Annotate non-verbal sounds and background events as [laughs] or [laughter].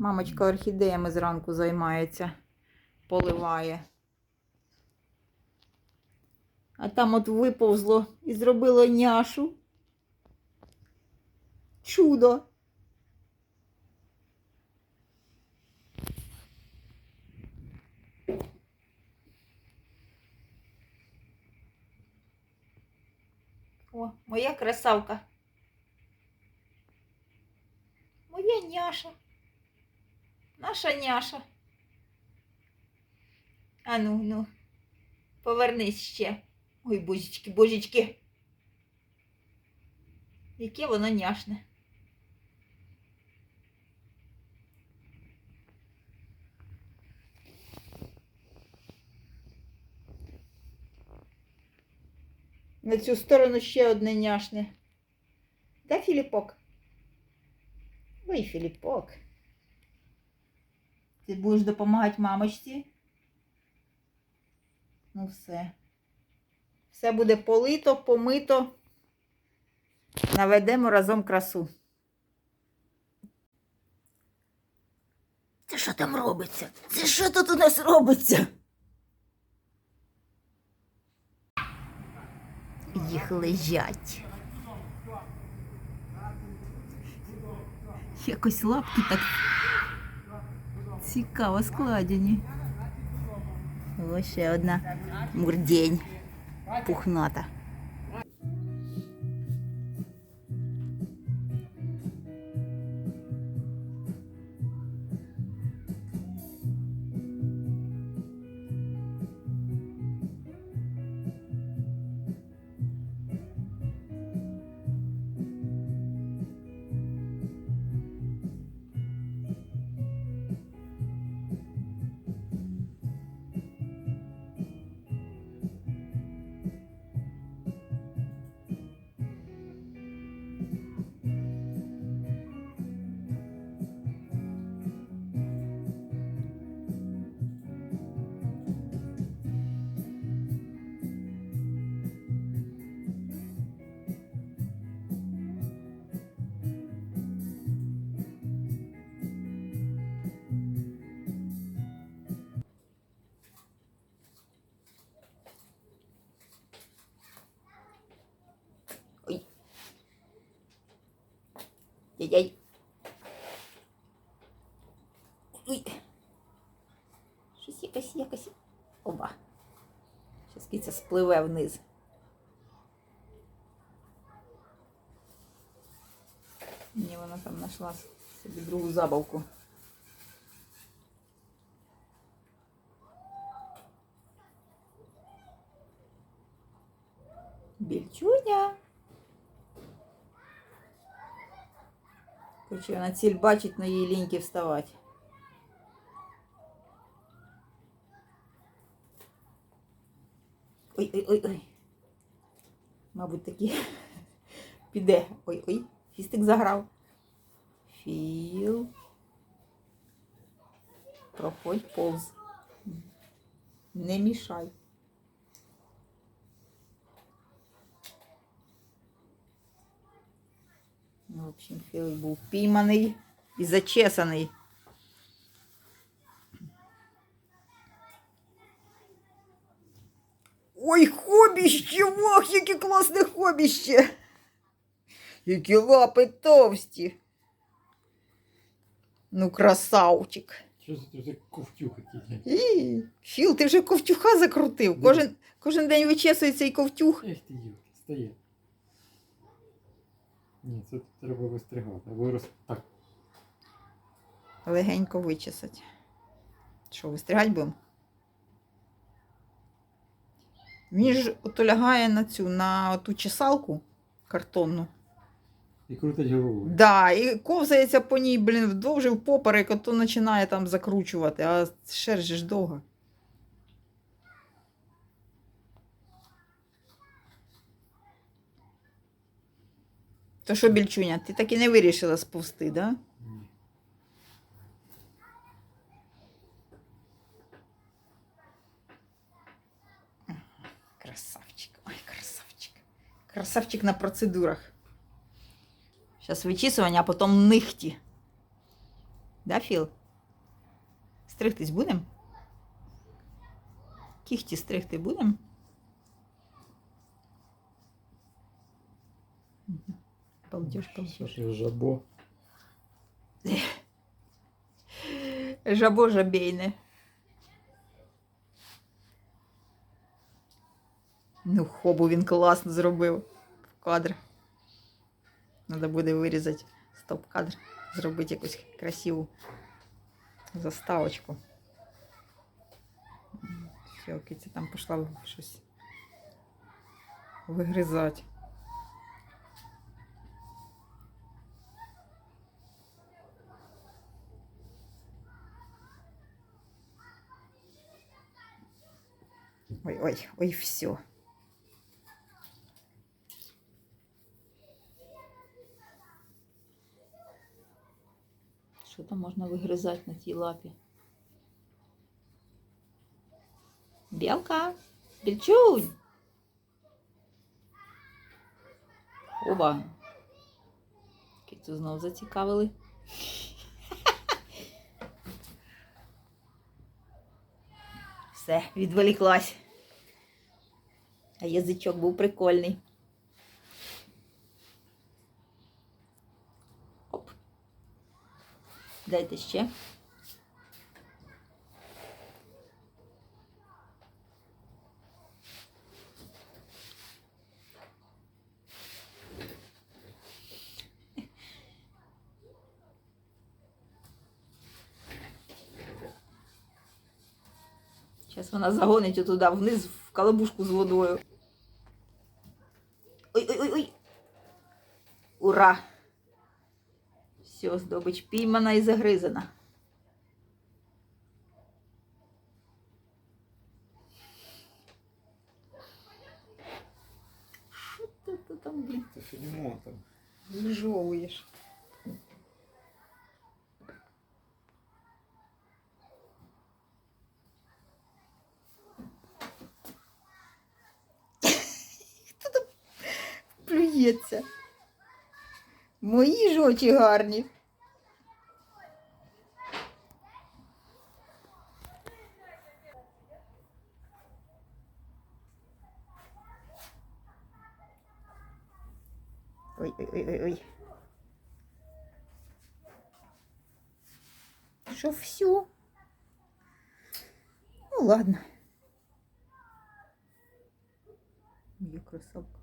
Мамочка орхідеями зранку займається, поливає. А там от виповзло і зробило няшу. Чудо. О, моя красавка. Моя няша. Наша няша. А ну, ну, повернись ще. Ой, божечки, божечки. Яке воно няшне. На цю сторону ще одне няшне. Да, Філіпок? Ой, Філіпок. Ти будеш допомагати мамочці? Ну все. Все буде полито, помито. Наведемо разом красу. Це що там робиться? Це що тут у нас робиться? Їх лежать. Якось лапки так цікаво складені. Ось ще одна мурдень пухната. Яй-яй. Ой. Щось якось, якось. Оба. Щас киця спливе вниз. Ні, вона там знайшла собі другу забавку. Більчуня. Короче, вона ціль бачить, але їй ліньки вставати. Ой, ой, ой, ой. Мабуть, таки [laughs] піде. Ой, ой, фістик заграв. Філ. Проходь повз. Не мішай. В общем, Філ був пійманий і зачесаний. Ой, хобіще! Ох, яке класне хобіще! Які лапи товсті. Ну, красавчик. Що за ковтюк якийсь? І, Філ, ти вже ковтюха закрутив. Кожен, кожен день вичесується і ковтюх. Ех ти стає. Ні, це треба вистригати. Або роз... Так, Легенько вичесать. Що, вистригать будемо? Він ж ото лягає на цю, на ту чесалку картонну. і крутить головою. Да, і ковзається по ній, блін, вдовж і впоперек, ото починає там закручувати, а шерсть же ж довга. То що, більчуня, ти так і не вирішила сповзти, да? Красавчик, ой, красавчик. Красавчик на процедурах. Зараз вичісування, а потім нихті. Да, Філ? Стригтись будемо? Кіхті стригти будемо? Балдеж. ж жабо? Жабо жабейне. Ну, хобу він класно зробив в кадр. Треба буде вирізати стоп-кадр, зробити якусь красиву заставочку. Все, киця там пішла щось вигризати. Ой, ой, ой, все. Що там можна вигризати на тій лапі? Білка! Більчунь! Оба! Кицю знов зацікавили. [laughs] Все, відволіклась. А язичок був прикольний. Оп. Дайте ще. Зараз вона загонить отуда вниз в калабушку з водою. Ура! Все, здобич піймана і загризана. Що ти ти там, блін, Це фільмо там. вижовуєш? Хто там плюється? Мої ж очі гарні. Ой, ой, ой, ой, ой. Що все? Ну ладно. Моя красавка.